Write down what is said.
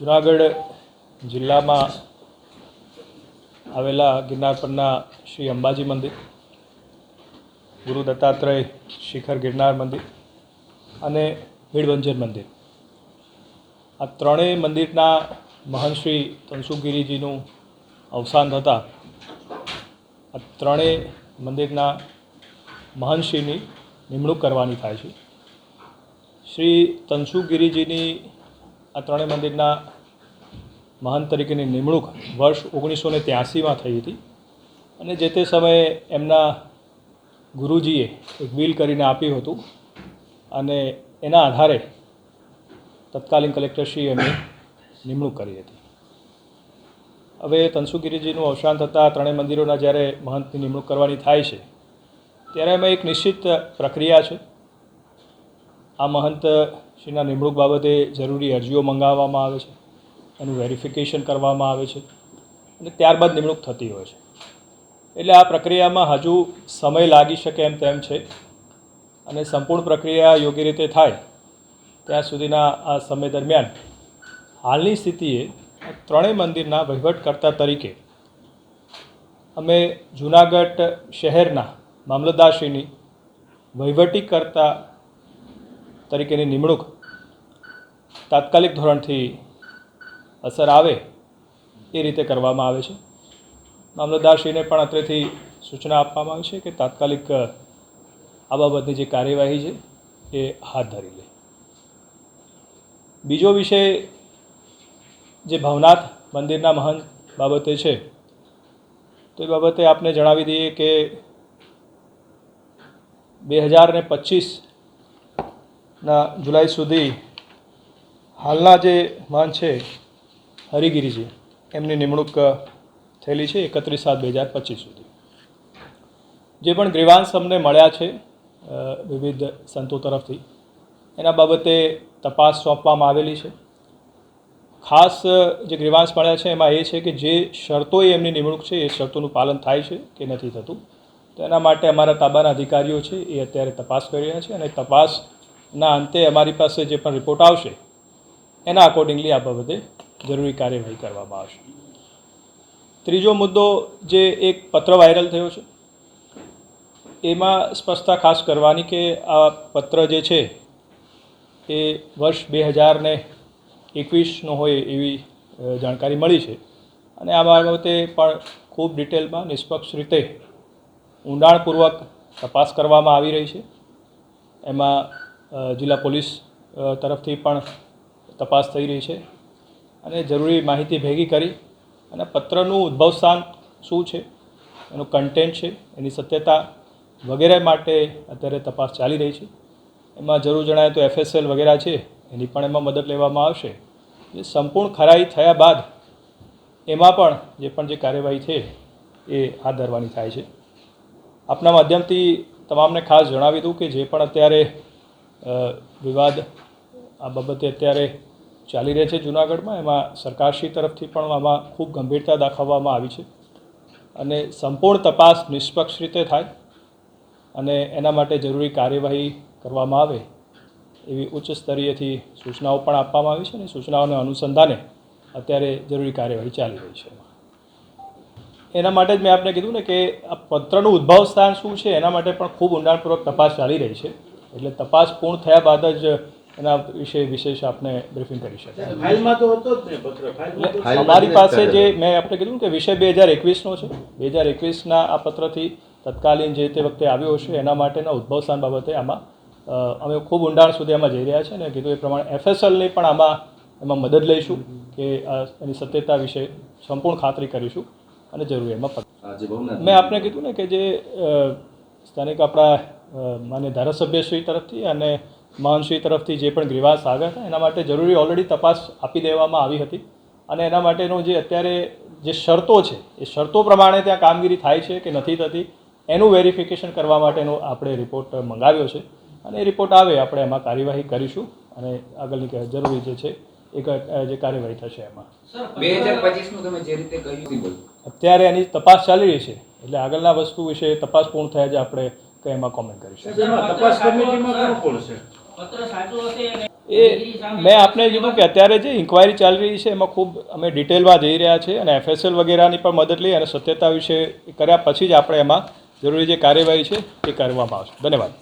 જુનાગઢ જિલ્લામાં આવેલા ગિરનાર પરના શ્રી અંબાજી મંદિર, ગુરુ દત્તાત્રેય શિખર ગિરનાર મંદિર અને ભીડભંજન મંદિર. આ ત્રણેય મંદિરના મહંત શ્રી તનસુગીરીજીનું અવસાન થતાં આ ત્રણેય મંદિરના મહંતશ્રીની નિમણૂક કરવાની થાય છે. શ્રી તનસુગીરીજીની આ ત્રણેય મંદિરના મહંત તરીકેની નિમણૂક વર્ષ ઓગણીસો ને ત્યાસીમાં થઈ હતી. અને જે તે સમયે એમના ગુરુજીએ એક બિલ કરીને આપ્યું હતું. અને એના આધારે તત્કાલીન કલેક્ટરશ્રીએ એમની નિમણૂક કરી હતી. હવે તનસુગીરીજીનું અવસાન થતાં ત્રણેય મંદિરોના જ્યારે મહંતની નિમણૂક કરવાની થાય છે, ત્યારે એમાં એક નિશ્ચિત પ્રક્રિયા છે. આ મહંત શ્રીના નિમણૂક બાબતે જરૂરી અરજીઓ મંગાવવામાં આવે છે, એનું વેરિફિકેશન કરવામાં આવે છે અને ત્યારબાદ નિમણૂક થતી હોય છે. એટલે આ પ્રક્રિયામાં હજુ સમય લાગી શકે એમ તેમ છે અને સંપૂર્ણ પ્રક્રિયા યોગ્ય રીતે થાય ત્યાં સુધીના આ સમય દરમિયાન હાલની સ્થિતિએ ત્રણેય મંદિરના વહીવટકર્તા તરીકે અમે જૂનાગઢ શહેરના મામલતદારશ્રીની વહીવટીકર્તા તરીકેની નિમણૂક તાત્કાલિક ધોરણથી અસર આવે એ રીતે કરવામાં આવે છે. મામલતદારશ્રીને પણ અત્રેથી સૂચના આપવામાં આવી છે કે તાત્કાલિક આ બાબતની જે કાર્યવાહી છે એ હાથ ધરી લે. બીજો વિષય જે ભવનાથ મંદિરના મહંત બાબતે છે, તો એ બાબતે આપને જણાવી દઈએ કે બે હજાર ને પચીસના જુલાઈ સુધી હાલના જે માન છે હરિગીરીજી એમની નિમણૂક થયેલી છે એકત્રીસ સાત બે હજાર પચીસ સુધી. જે પણ ગ્રીવાંશ અમને મળ્યા છે વિવિધ સંતો તરફથી, એના બાબતે તપાસ સોંપવામાં આવેલી છે. ખાસ જે ગ્રીવાંશ મળ્યા છે, એમાં એ છે કે જે શરતોએ એમની નિમણૂક છે, એ શરતોનું પાલન થાય છે કે નથી થતું. તો એના માટે અમારા તાબાના અધિકારીઓ છે, એ અત્યારે તપાસ કરી રહ્યા છે અને તપાસના અંતે અમારી પાસે જે પણ રિપોર્ટ આવશે, એના અકોર્ડિંગલી આ બાબતે જરૂરી કાર્યવાહી કરવામાં આવશે. ત્રીજો મુદ્દો જે એક પત્ર વાયરલ થયો છે, એમાં સ્પષ્ટતા ખાસ કરવાની કે આ પત્ર જે છે, એ વર્ષ બે હજાર ને એકવીસનો હોય એવી જાણકારી મળી છે. અને આ બાબતે પણ ખૂબ ડિટેલમાં નિષ્પક્ષ રીતે ઊંડાણપૂર્વક તપાસ કરવામાં આવી રહી છે. એમાં જિલ્લા પોલીસ તરફથી પણ તપાસ થઈ રહી છે. અને જરૂરી માહિતી ભેગી કરી અને પત્રનું ઉદ્ભવ સ્થાન શું છે, એનું કન્ટેન્ટ છે, એની સત્યતા વગેરે માટે અત્યારે તપાસ ચાલી રહી છે. એમાં જરૂર જણાય તો એફએસએલ વગેરે છે, એની પણ એમાં મદદ લેવામાં આવશે. જે સંપૂર્ણ ખરાઈ થયા બાદ એમાં પણ જે પણ જે કાર્યવાહી છે, એ હાથ ધરવાની થાય છે. આપના માધ્યમથી તમામને ખાસ જણાવી દઉં કે જે પણ અત્યારે વિવાદ આ બાબતે અત્યારે ચાલી રહે છે જુનાગઢમાં. એમાં સરકારશ્રી તરફથી પણ આમાં ખૂબ ગંભીરતા દાખવવામાં આવી છે અને સંપૂર્ણ તપાસ નિષ્પક્ષ રીતે થાય અને એના માટે જરૂરી કાર્યવાહી કરવામાં આવે એવી ઉચ્ચ સ્તરીયથી સૂચનાઓ પણ આપવામાં આવી છે અને સૂચનાઓને અનુસંધાને અત્યારે જરૂરી કાર્યવાહી ચાલી રહી છે. એના માટે જ મેં આપને કીધું ને કે આ પત્રનું ઉદ્ભવ સ્થાન શું છે એના માટે પણ ખૂબ ઊંડાણપૂર્વક તપાસ ચાલી રહી છે. એટલે તપાસ પૂર્ણ થયા બાદ જ એના વિશે વિશેષ આપને બ્રીફિંગ કરી ને એટલે અમારી પાસે જે મેં આપણે કીધું કે વિષય બે હજાર એકવીસનો છે. બે હજાર એકવીસના આ પત્રથી તત્કાલીન જે તે વખતે આવ્યો હશે એના માટેના ઉદ્ભવ સ્થાન બાબતે આમાં અમે ખૂબ ઊંડાણ સુધી આમાં જઈ રહ્યા છે અને કીધું એ પ્રમાણે એફએસએલની પણ આમાં એમાં મદદ લઈશું કે એની સત્યતા વિશે સંપૂર્ણ ખાતરી કરીશું અને જરૂરી એમાં મેં આપને કીધું ને કે જે સ્થાનિક આપણા માન્ય ધારાસભ્યશ્રી તરફથી અને મહાનશ્રી તરફથી જે પણ ગ્રીવાસ આવ્યા હતા એના માટે જરૂરી ઓલરેડી તપાસ આપી દેવામાં આવી હતી. અને એના માટેનો જે અત્યારે જે શરતો છે એ શરતો પ્રમાણે ત્યાં કામગીરી થાય છે કે નથી થતી એનું વેરિફિકેશન કરવા માટેનો આપણે રિપોર્ટ મંગાવ્યો છે. અને એ રિપોર્ટ આવે આપણે એમાં કાર્યવાહી કરીશું. અને આગળની જરૂરી જે છે એ જે કાર્યવાહી થશે એમાં. બે હજાર પચીસ તમે જે રીતે કહ્યું અત્યારે એની તપાસ ચાલી રહી છે. એટલે આગળના વસ્તુ વિશે તપાસ પૂર્ણ થયા જ આપણે કંઈ એમાં કોમેન્ટ કરીશું સાહેબ, તપાસ કમિટીમાં કોણ કોણ છે પત્ર સાચો હશે અને એ મેં આપને કીધું કે અત્યારે જે ઇન્ક્વાયરી ચાલી રહી છે એમાં ખૂબ અમે ડિટેલમાં જઈ રહ્યા છે અને એફએસએલ વગેરેની પણ મદદ લઈ અને સત્યતા વિશે કર્યા પછી જ આપણે એમાં જરૂરી જે કાર્યવાહી છે એ કરવામાં આવશે. ધન્યવાદ.